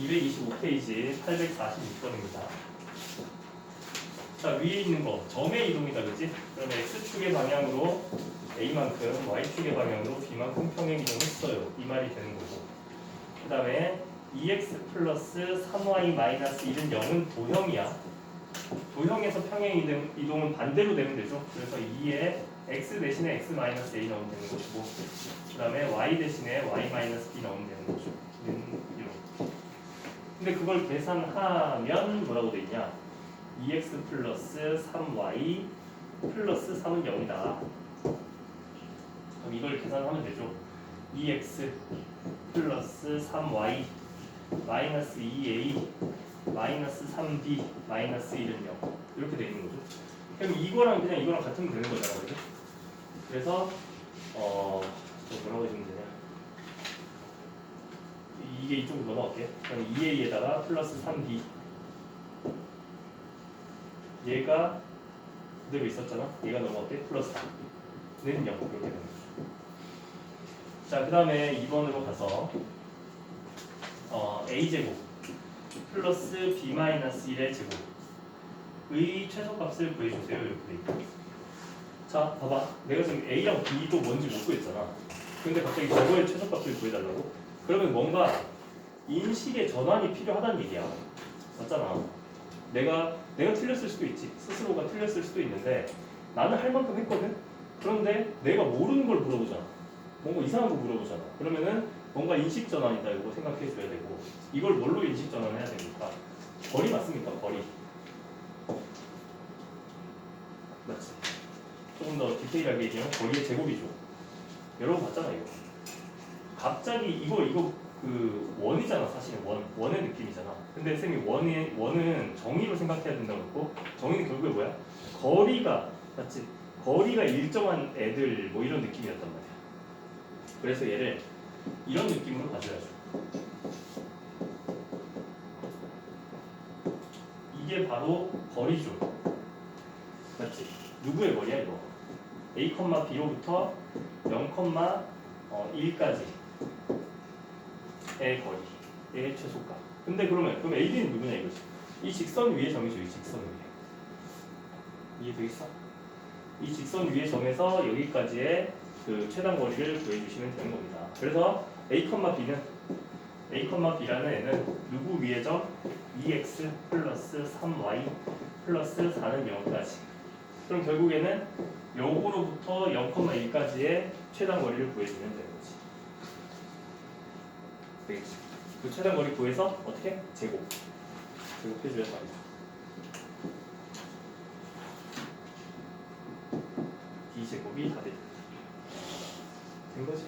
225페이지 846번입니다. 자 위에 있는 거 점의 이동이다 그지? 그러면 x축의 방향으로 a만큼 y축의 방향으로 b만큼 평행 이동했어요. 이 말이 되는 거고. 그 다음에 2x 플러스 3y 마이너스 1은 0은 도형이야. 도형에서 평행 이동, 이동은 반대로 되면 되죠. 그래서 2에 x 대신에 x 마이너스 a 넣으면 되는 것이고 그 다음에 y 대신에 y 마이너스 b 넣으면 되는 이렇게. 근데 그걸 계산하면 뭐라고 돼 있냐? 2x 플러스 3y 플러스 3은 0이다. 그럼 이걸 계산하면 되죠. 2x 플러스 3y 마이너스 2a 마이너스 3b 마이너스 1은 0 이렇게 돼 있는 거죠. 그럼 이거랑 그냥 이거랑 같으면 되는 거잖아, 그죠? 그래서 어, 저 뭐라고 해주면 되냐? 이게 이쪽으로 넘어갈게. 그럼 2a에다가 플러스 3b 얘가 그대로 있었잖아. 얘가 넘어갈게. 플러스 4는 0 이렇게 되는 거죠. 자, 그 다음에 2번으로 가서 어, a제곱 플러스 b 마이너스 1의 제곱의 최소값을 구해주세요. 이렇게 돼 있고. 자, 봐봐. 내가 지금 a랑 b도 뭔지 못 구했잖아. 근데 갑자기 저거의 최소값을 구해달라고? 그러면 뭔가 인식의 전환이 필요하다는 얘기야. 맞잖아. 내가 내가 틀렸을 수도 있지. 스스로가 틀렸을 수도 있는데 나는 할 만큼 했거든. 그런데 내가 모르는 걸 물어보잖아. 뭔가 이상한 거 물어보잖아. 그러면은 뭔가 인식 전환이다 이거 생각해 줘야 되고 이걸 뭘로 인식 전환해야 됩니까? 거리 맞습니까? 거리. 맞지. 조금 더 디테일하게 얘기하면 거리의 제곱이죠. 여러분 봤잖아 이거. 갑자기 이거 이거 그 원이잖아 사실은 원 원의 느낌이잖아. 근데 쌤이 원이 원은 정의로 생각해야 된다고 했고 정의는 결국에 뭐야? 거리가 맞지? 거리가 일정한 애들 뭐 이런 느낌이었단 말이야. 그래서 얘를 이런 느낌으로 가져야죠. 이게 바로 거리죠. 맞지? 누구의 거리야 이거? a, b로부터 0,1까지 의 거리 의 최소값. 근데 그러면 그럼 AD는 누구냐 이거지? 이 직선 위에 정해줘 이 직선 위에. 이해되겠어? 이 직선 위에 정해서 여기까지의 그 최단 거리를 구해주시면 되는 겁니다. 그래서 A, B는 A, B라는 애는 누구 위의 점? 2x 플러스 3y 플러스 4는 0까지. 그럼 결국에는 요거로부터 0,1까지의 최단 거리를 구해주면 되는 거지. 되겠지? 그 최단 거리 구해서 어떻게? 제곱. 제곱해줘야 말이죠. d 제곱이 다 돼. 된 거지.